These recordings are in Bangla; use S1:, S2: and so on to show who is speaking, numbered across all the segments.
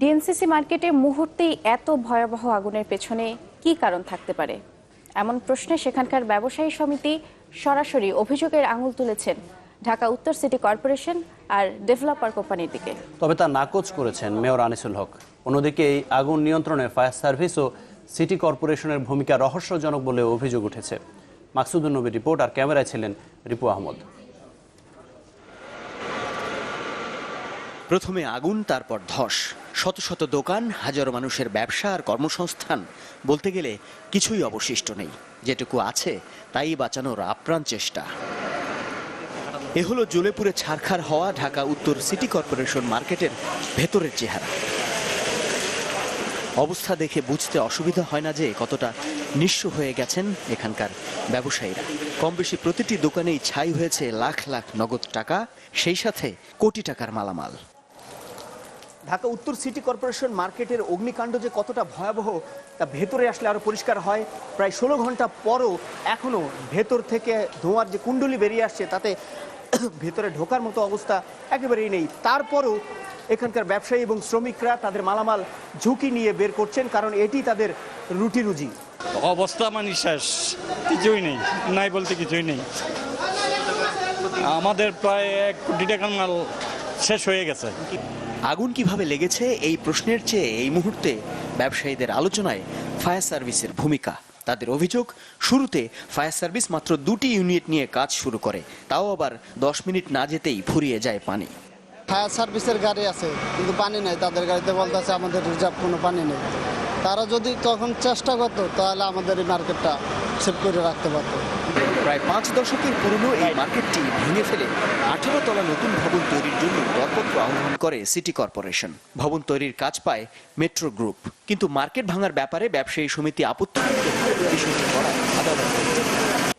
S1: ডিএনসিসি মার্কেটে মুহূর্তেই এত ভয়াবহ আগুনের পেছনে কি কারণ থাকতে পারে? এমন প্রশ্নে সেখানকার ব্যবসায়ী সমিতি সরাসরি অভিযোগের আঙুল তুলেছেন ঢাকা উত্তর সিটি কর্পোরেশন আর ডেভেলপার কোম্পানির দিকে।
S2: তবে তা নাকচ করেছেন মেয়র আনিসুল হক। অন্যদিকে এই আগুন নিয়ন্ত্রণে ফায়ার সার্ভিস ও সিটি কর্পোরেশনের ভূমিকা রহস্যজনক বলে অভিযোগ উঠেছে। মাকসুদুল নবীর রিপোর্ট আর ক্যামেরায় ছিলেন রিপু আহমদ।
S3: প্রথমে আগুন তারপর ধস। শত শত দোকান, হাজারো মানুষের ব্যবসা আর কর্মসংস্থান বলতে গেলে কিছুই অবশিষ্ট নেই। যেটুকু আছে তাই বাঁচানোর আপ্রাণ চেষ্টা। এ হলো জ্বলেপুরে ছারখার হওয়া ঢাকা উত্তর সিটি কর্পোরেশন মার্কেটের ভেতরের চেহারা। অবস্থা দেখে বুঝতে অসুবিধা হয় না যে কতটা নিঃস্ব হয়ে গেছেন এখানকার ব্যবসায়ীরা। কম বেশি প্রতিটি দোকানেই ছাই হয়েছে লাখ লাখ নগদ টাকা, সেই সাথে কোটি টাকার মালামাল। ঢাকা উত্তর সিটি কর্পোরেশন মার্কেটের অগ্নিকাণ্ড যে কতটা ভয়াবহ, তা ভেতরে আসলে আরও পরিষ্কার হয়। প্রায় ষোলো ঘণ্টা পরও এখনও ভেতর থেকে ধোঁয়ার যে কুণ্ডলি বেরিয়ে আসছে, তাতে ভেতরে ঢোকার মতো অবস্থা একেবারেই নেই। তারপরও এখানকার ব্যবসায়ী এবং শ্রমিকরা তাদের মালামাল ঝুঁকি নিয়ে বের করছেন, কারণ এটি তাদের রুটি রুজি
S4: অবস্থা মানে শেষ কিছুই নেই, নাই বলতে কিছুই নেই। আমাদের প্রায় এক কোটি টাকার মাল শেষ হয়ে গেছে।
S3: আগুন কীভাবে লেগেছে এই প্রশ্নের চেয়ে এই মুহূর্তে ব্যবসায়ীদের আলোচনায় ফায়ার সার্ভিসের ভূমিকা। তাদের অভিযোগ শুরুতে ফায়ার সার্ভিস মাত্র দুটি ইউনিট নিয়ে কাজ শুরু করে তাও আবার দশ মিনিট না যেতেই ফুরিয়ে যায় পানি।
S5: ফায়ার সার্ভিসের গাড়ি আছে কিন্তু পানি নেই। তাদের গাড়িতে বলতেছে আমাদের রিজার্ভ কোনো পানি নেই। তারা যদি তখন চেষ্টা করতো তাহলে আমাদের এই মার্কেটটা সেভ করে রাখতে পারতো।
S3: প্রায় পাঁচ দশকের পুরনো এই মার্কেটটি ভেঙে ফেলে আঠারো তলা নতুন ভবন তৈরির জন্য দরপত্র আহ্বান করে সিটি কর্পোরেশন। ভবন তৈরির কাজ পায় মেট্রো গ্রুপ। কিন্তু মার্কেট ভাঙার ব্যাপারে ব্যবসায়ী সমিতি আপত্তি বিষয়টি করায় আদালত।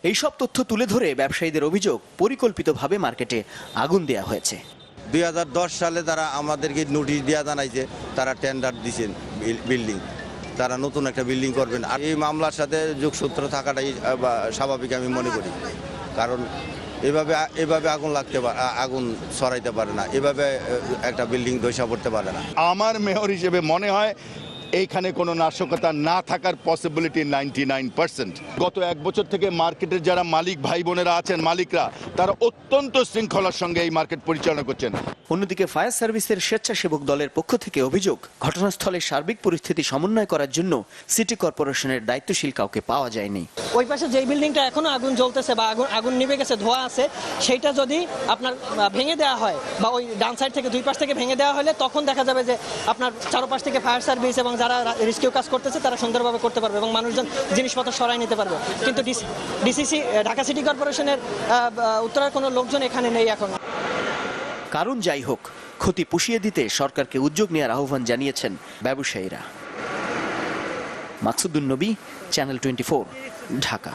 S3: এইসব তথ্য তুলে ধরে ব্যবসায়ীদের অভিযোগ পরিকল্পিতভাবে মার্কেটে আগুন দেয়া হয়েছে।
S6: দুই হাজার দশ সালে তারা আমাদেরকে নোটিশ দেওয়া জানাইছে তারা টেন্ডার দিছেন বিল- বিল্ডিং। তারা নতুন একটা বিল্ডিং করবেন। আর এই মামলার সাথে যোগসূত্র থাকাটাই স্বাভাবিক আমি মনে করি। কারণ এভাবে এভাবে আগুন লাগতে পারে আগুন ছড়াইতে পারে না। এভাবে একটা বিল্ডিং ধসা পড়তে পারে না।
S7: আমার মেয়র হিসেবে মনে হয় এইখানে কোনো নাশকতা না থাকার পসিবিলিটি নাইনটি নাইন পার্সেন্ট গত এক বছর থেকে মার্কেটের যারা মালিক, ভাই বোনেরা আছেন, মালিকরা, তারা অত্যন্ত শৃঙ্খলার সঙ্গে এই মার্কেট পরিচালনা করছেন।
S3: অন্যদিকে ফায়ার সার্ভিসের স্বেচ্ছাসেবক দলের পক্ষ থেকে অভিযোগ, ঘটনাস্থলে সার্বিক পরিস্থিতি সমন্বয় করার জন্য সিটি কর্পোরেশনের দায়িত্বশীল কাউকে পাওয়া যায়নি।
S8: ওই পাশে যেই বিল্ডিংটা এখনও আগুন জ্বলতেছে বা আগুন আগুন নিভে গেছে, ধোয়া আছে, সেইটা যদি আপনার ভেঙে দেওয়া হয় বা ওই ডান সাইড থেকে দুই পাশ থেকে ভেঙে দেওয়া হলে তখন দেখা যাবে যে আপনার চারপাশ থেকে ফায়ার সার্ভিস এবং যারা রেস্কিউ কাজ করতেছে তারা সুন্দরভাবে করতে পারবে এবং মানুষজন জিনিসপত্র সরাই নিতে পারবে। কিন্তু ডিসিসি, ঢাকা সিটি কর্পোরেশনের উত্তরের কোনো লোকজন এখানে নেই এখন।
S3: কারণ যাই হোক, ক্ষতি পুষিয়ে দিতে সরকারকে উদ্যোগ নেওয়ার আহ্বান জানিয়েছেন ব্যবসায়ীরা। মাকসুদুন নবী চ্যানেল টোয়েন্টি ঢাকা।